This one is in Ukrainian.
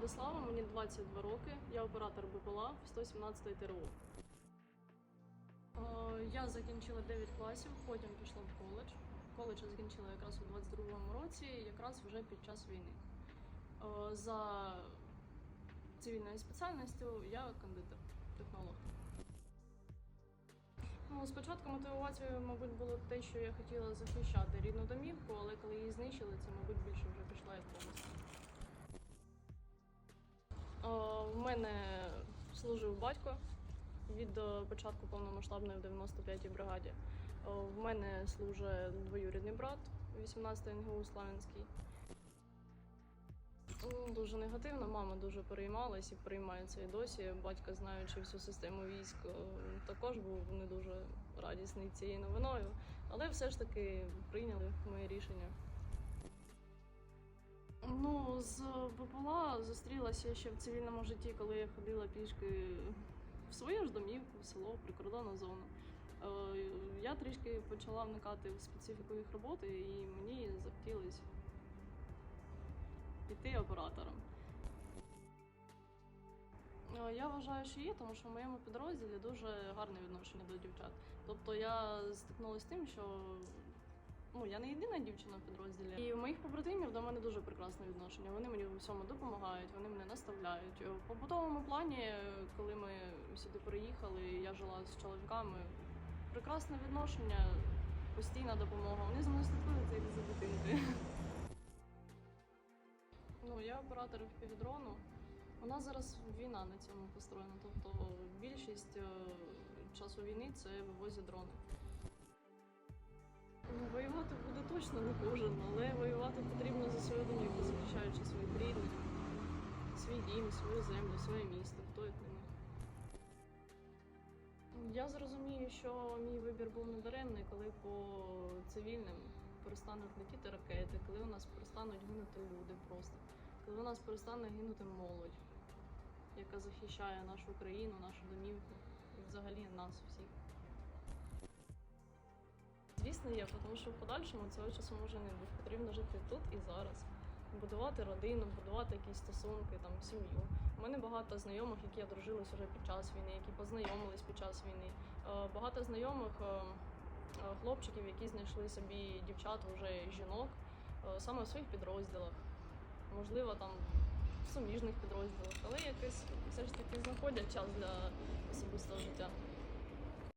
Владислава, мені 22 роки. Я оператор БПЛА 117 ТРО. Е, Я закінчила 9 класів, потім пішла в коледж. Коледж я закінчила якраз у 22-му році, якраз вже під час війни. Е, За цивільною спеціальністю я кондитер, технолог. Ну, спочатку мотивацією, мабуть, було те, що я хотіла захищати рідну домівку, але коли її знищили, це, мабуть, більше вже пішла як помста. В мене служив батько від е, початку повномасштабної в 95-й бригаді. Е, В мене служить двоюрідний брат, 18-й НГУ Славянський. Дуже негативно, мама дуже переймалась і переймається і досі. Батько, знаючи всю систему військ, е, також був не дуже радісний цією новиною, але все ж таки прийняли моє рішення. Ну, з БПЛА зустрілася ще в цивільному житті, коли я ходила пішки в свою ж домівку, в село, прикордонну зону. Е, Я трішки почала вникати в специфіку їх роботи, і мені захотілося піти оператором. Е, Я вважаю, що є, тому що в моєму підрозділі дуже гарне відношення до дівчат. Тобто я стикнулася з тим, що я не єдина дівчина в підрозділі. І у моїх побратимів до мене дуже прекрасне відношення. Вони мені у всьому допомагають, вони мене наставляють. В побутовому плані, коли ми сюди приїхали, я жила з чоловіками. Прекрасне відношення, постійна допомога. Вони за мною слідкують як за дитинкою. Ну, я оператор півдрону. У нас зараз війна на цьому построєна. Тобто більшість е, часу війни це вивозять дрони. Ну, воювати буде точно не кожен, але воювати потрібно за свою домівку, захищаючи своїх рідних, свій дім, свою землю, своє місто, хто як не. Я зрозумію, що мій вибір був недаремний, коли по цивільним перестануть летіти ракети, коли у нас перестануть гинути люди просто, коли у нас перестане гинути молодь, яка захищає нашу країну, нашу домівку і взагалі нас всіх. Звісно, є, тому що в подальшому цього часу може не бути. Потрібно жити тут і зараз, будувати родину, будувати якісь стосунки, там сім'ю. У мене багато знайомих, які одружились вже під час війни, які познайомились під час війни. Е, Багато знайомих е, е, хлопчиків, які знайшли собі дівчат, вже жінок, саме в своїх підрозділах, можливо, там в суміжних підрозділах, але якось все ж таки знаходять час для особистого життя.